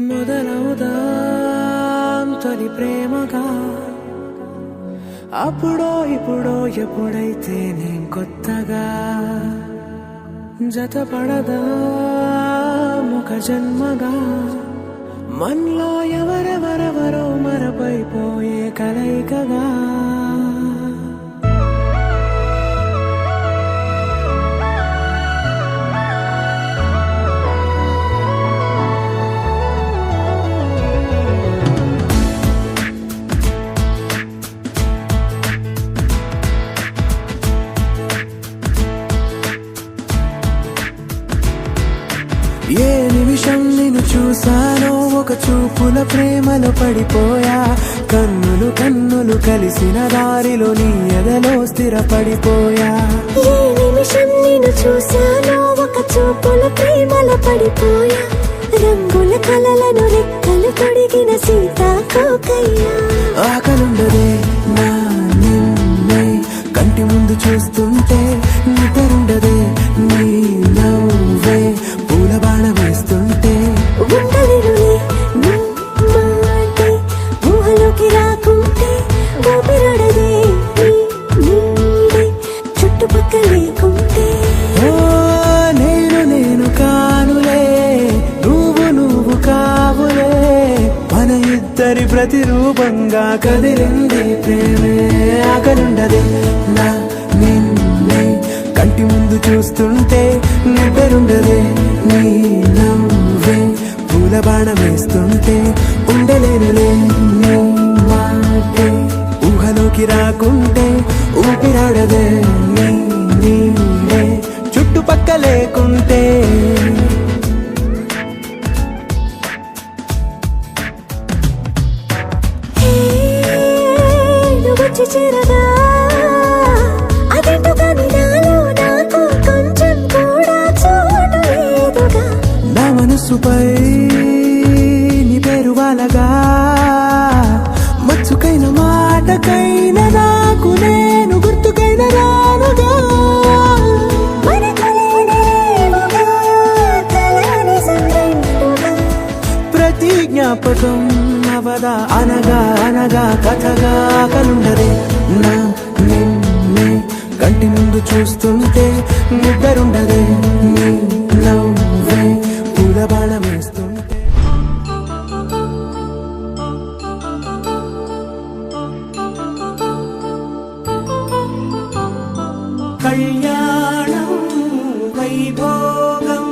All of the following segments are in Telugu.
మొదలవుదాం తొలి ప్రేమగా. అప్పుడో ఇప్పుడో ఎప్పుడైతే నేను కొత్తగా జతపడదా ముఖ జన్మగా. మనలో ఎవరెవరెవరో మరపైపోయే కలయికగా. చూసానో ఒక చూపుల ప్రేమలో పడిపోయా. కన్నులు కన్నులు కలిసిన దారిలో నీ ఎదలో స్థిరపడిపోయా. ఏ నిమిషం నేను చూశానో ఒక చూపుల ప్రేమల పడిపోయా. రంగుల కలలను రెక్కలు తొడిగిన సీతాకోకయ్యా. ఆకలుండదే నా నిన్నే కంటి ముందు చూస్తుంటే లేకుంటే. నేను నేను కానులే. నువ్వు నువ్వు కావులే. మన ఇద్దరి ప్రతిరూపంగా కదిలింది ప్రేమే. ఆకలుండదే. నా నిన్నే కంటి ముందు చూస్తుంటే నిద్రుండదే నీ నవ్వే పూల బాణం వేస్తుంటే ఉండలేనులే నీ మాటే. ఊహలోకి రాకుండా వచ్చి చేరగా అదేంటో కానీ నాలో నాకు కొంచెం కూడా చోటు లేదుగా. నా మనసుపై నీ పేరు వాలగా. మచ్చుకైన మాటకైన నాకు నేను గుర్తుకైన రానుగా. మనకులేనిలేవుగా, కలని సంగంటుగా. ప్రతి జ్ఞాపకం అవదా అనగా అనగా. చూస్తుంటే నిద్రుండదే నీ నవ్వే పూల కళ్యాణం వైభోగం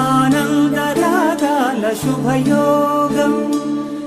ఆనందరాగాల శుభయోగం